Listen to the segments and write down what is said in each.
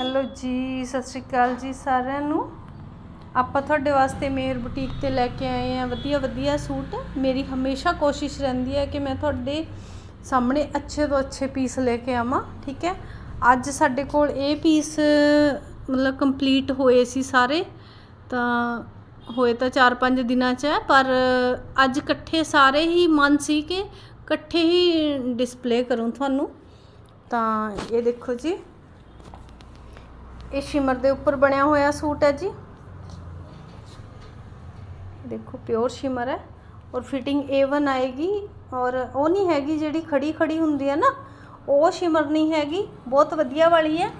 Hello ਜੀ, ਸਤਿ ਸ਼੍ਰੀ ਅਕਾਲ ਜੀ ਸਾਰਿਆਂ ਨੂੰ। ਆਪਾਂ ਤੁਹਾਡੇ ਵਾਸਤੇ ਮੇਰ ਬੁਟੀਕ ਤੇ ਲੈ ਕੇ ਆਏ ਆ ਵਧੀਆ ਵਧੀਆ ਸੂਟ। ਮੇਰੀ ਹਮੇਸ਼ਾ ਕੋਸ਼ਿਸ਼ ਰਹਿੰਦੀ ਹੈ ਕਿ ਮੈਂ ਤੁਹਾਡੇ ਸਾਹਮਣੇ ਅੱਛੇ ਤੋਂ ਅੱਛੇ ਪੀਸ ਲੈ ਕੇ ਆਵਾਂ, ਠੀਕ ਹੈ? ਅੱਜ ਸਾਡੇ ਕੋਲ ਇਹ ਪੀਸ, ਮਤਲਬ ਕੰਪਲੀਟ ਹੋਏ ਸੀ ਸਾਰੇ। ਤਾਂ ਹੋਏ ਤਾਂ 4-5 ਦਿਨਾਂ ਚ ਹੈ, ਪਰ ਅੱਜ ਇਕੱਠੇ ਸਾਰੇ ਹੀ ਮਨ ਸੀ ਕਿ ਇਕੱਠੇ ਹੀ ਡਿਸਪਲੇ ਕਰੂੰ ਤੁਹਾਨੂੰ। ਤਾਂ ਇਹ ਦੇਖੋ ਜੀ। ਇਹ ਸ਼ਿਮਰ ਦੇ ਉੱਪਰ ਬਣਿਆ ਹੋਇਆ ਸੂਟ ਹੈ ਜੀ। ਦੇਖੋ ਪਿਓਰ ਸ਼ਿਮਰ ਹੈ ਔਰ ਫਿਟਿੰਗ A1 ਆਏਗੀ ਔਰ ਉਹ ਨਹੀਂ ਹੈਗੀ ਜਿਹੜੀ ਖੜੀ ਖੜੀ ਹੁੰਦੀ ਹੈ ਨਾ, ਉਹ ਸ਼ਿਮਰ ਨਹੀਂ ਹੈਗੀ, ਬਹੁਤ ਵਧੀਆ ਵਾਲੀ ਹੈ।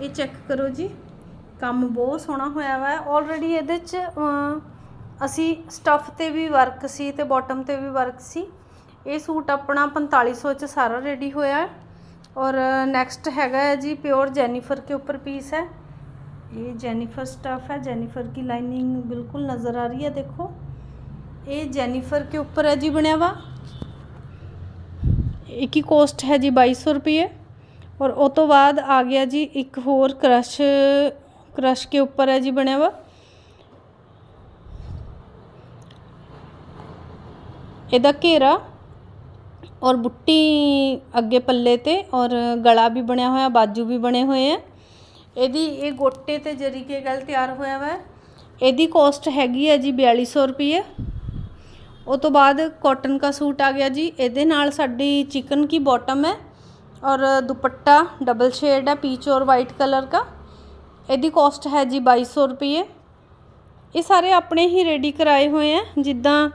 ਇਹ ਚੈੱਕ ਕਰੋ ਜੀ, ਕੰਮ ਬਹੁਤ ਸੋਹਣਾ ਹੋਇਆ ਵਾ। ਆਲਰੇਡੀ ਇਹਦੇ ਚ ਅਸੀਂ ਸਟਫ ਤੇ ਵੀ ਵਰਕ ਸੀ ਤੇ ਬਾਟਮ ਤੇ ਵੀ ਵਰਕ ਸੀ। ਇਹ ਸੂਟ ਆਪਣਾ 4500 ਚ ਸਾਰਾ ਰੈਡੀ ਹੋਇਆ ਹੈ। और नेक्स्ट हैगा है जी प्योर जेनिफर के ऊपर पीस है ये जेनिफर स्टफ है जेनिफर की लाइनिंग बिल्कुल नज़र आ रही है देखो ये जेनिफर के ऊपर है जी बनया हुआ एक ही कॉस्ट है जी बाईस सौ रुपये और ਉਹ ਤੋਂ ਬਾਅਦ ਆ ਗਿਆ ਜੀ ਇੱਕ ਹੋਰ ਕ੍ਰਸ਼ ਕ੍ਰਸ਼ ਕੇ ਉੱਪਰ ਹੈ ਜੀ ਬਣਿਆ ਵਾ ਇਹਦਾ ਘੇਰਾ ਔਰ ਬੁੱਟੀ ਅੱਗੇ ਪੱਲੇ ਤੇ ਔਰ ਗਲਾ ਵੀ ਬਣਿਆ ਹੋਇਆ, ਬਾਜੂ ਵੀ ਬਣੇ ਹੋਏ ਆ। ਇਹਦੀ ਇਹ ਗੋਟੇ ਤੇ ਜਰੀਕੇ ਗਲ ਤਿਆਰ ਹੋਇਆ ਵਾ। ਇਹਦੀ ਕੋਸਟ ਹੈਗੀ ਹੈ ਜੀ 4200 ਰੁਪਏ ਉਹ ਤੋਂ ਬਾਅਦ ਕਾਟਨ ਦਾ ਸੂਟ ਆ ਗਿਆ ਜੀ। ਇਹਦੇ ਨਾਲ ਸਾਡੀ ਚਿਕਨ ਕੀ ਬਾਟਮ ਹੈ ਔਰ ਦੁਪੱਟਾ ਡਬਲ ਸ਼ੇਡ ਹੈ ਪੀਚ ਔਰ ਵਾਈਟ ਕਲਰ ਦਾ। ਇਹਦੀ ਕੋਸਟ ਹੈ ਜੀ 2200 ਰੁਪਏ ਇਹ ਸਾਰੇ ਆਪਣੇ ਹੀ ਰੈਡੀ ਕਰਾਏ ਹੋਏ ਆ। ਜਿੱਦਾਂ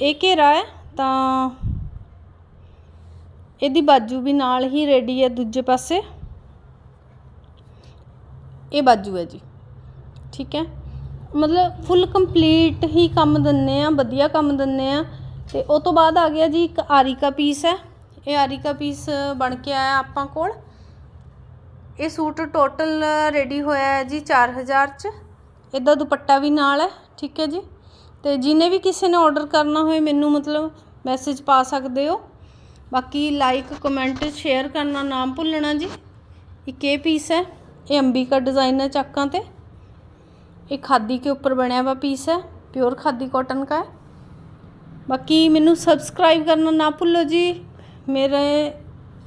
ਇਹ ਘੇਰਾ ਹੈ ਤਾਂ ਇਹਦੀ ਬਾਜੂ ਵੀ ਨਾਲ ਹੀ ਰੈਡੀ ਹੈ ਦੂਜੇ ਪਾਸੇ। ਇਹ ਬਾਜੂ ਹੈ ਜੀ। ਠੀਕ ਹੈ? ਮਤਲਬ ਫੁੱਲ ਕੰਪਲੀਟ ਹੀ ਕੰਮ ਦਿੰਨੇ ਆ, ਵਧੀਆ ਕੰਮ ਦਿੰਨੇ ਆ। ਤੇ ਉਹ ਤੋਂ ਬਾਅਦ ਆ ਗਿਆ ਜੀ ਇੱਕ ਆਰੀਕਾ ਪੀਸ ਹੈ। ਇਹ ਆਰੀਕਾ ਪੀਸ ਬਣ ਕੇ ਆਇਆ ਆਪਾਂ ਕੋਲ। ਇਹ ਸੂਟ ਟੋਟਲ ਰੈਡੀ ਹੋਇਆ ਹੈ ਜੀ 4000 ਚ। ਇਹਦਾ ਦੁਪੱਟਾ ਵੀ ਨਾਲ ਹੈ। ਠੀਕ ਹੈ ਜੀ? ਤੇ ਜਿਹਨੇ ਵੀ ਕਿਸੇ ਨੇ ਆਰਡਰ ਕਰਨਾ ਹੋਏ ਮੈਨੂੰ ਮਤਲਬ ਮੈਸੇਜ ਪਾ ਸਕਦੇ ਹੋ। ਬਾਕੀ ਲਾਈਕ ਕਮੈਂਟ ਸ਼ੇਅਰ ਕਰਨਾ ਨਾ ਭੁੱਲਣਾ ਜੀ। ਇਹ ਇਹ ਪੀਸ ਹੈ, ਇਹ ਅੰਬਿਕਾ ਡਿਜ਼ਾਈਨ ਹੈ ਚੱਕਾਂ ਤੇ। ਇਹ ਖਾਦੀ ਕੇ ਉੱਪਰ ਬਣਿਆ ਵਾ ਪੀਸ ਹੈ ਪਿਓਰ ਖਾਦੀ ਕਾਟਨ ਦਾ ਹੈ। ਬਾਕੀ ਮੈਨੂੰ ਸਬਸਕ੍ਰਾਈਬ ਕਰਨਾ ਨਾ ਭੁੱਲੋ ਜੀ। ਮੇਰੇ,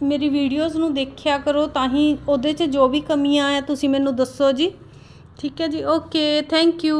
ਮੇਰੀ ਵੀਡੀਓਜ਼ ਨੂੰ ਦੇਖਿਆ ਕਰੋ ਤਾਂ ਹੀ ਉਹਦੇ 'ਚ ਜੋ ਵੀ ਕਮੀਆਂ ਆ, ਤੁਸੀਂ ਮੈਨੂੰ ਦੱਸੋ ਜੀ। ਠੀਕ ਹੈ ਜੀ ਓਕੇ ਥੈਂਕ ਯੂ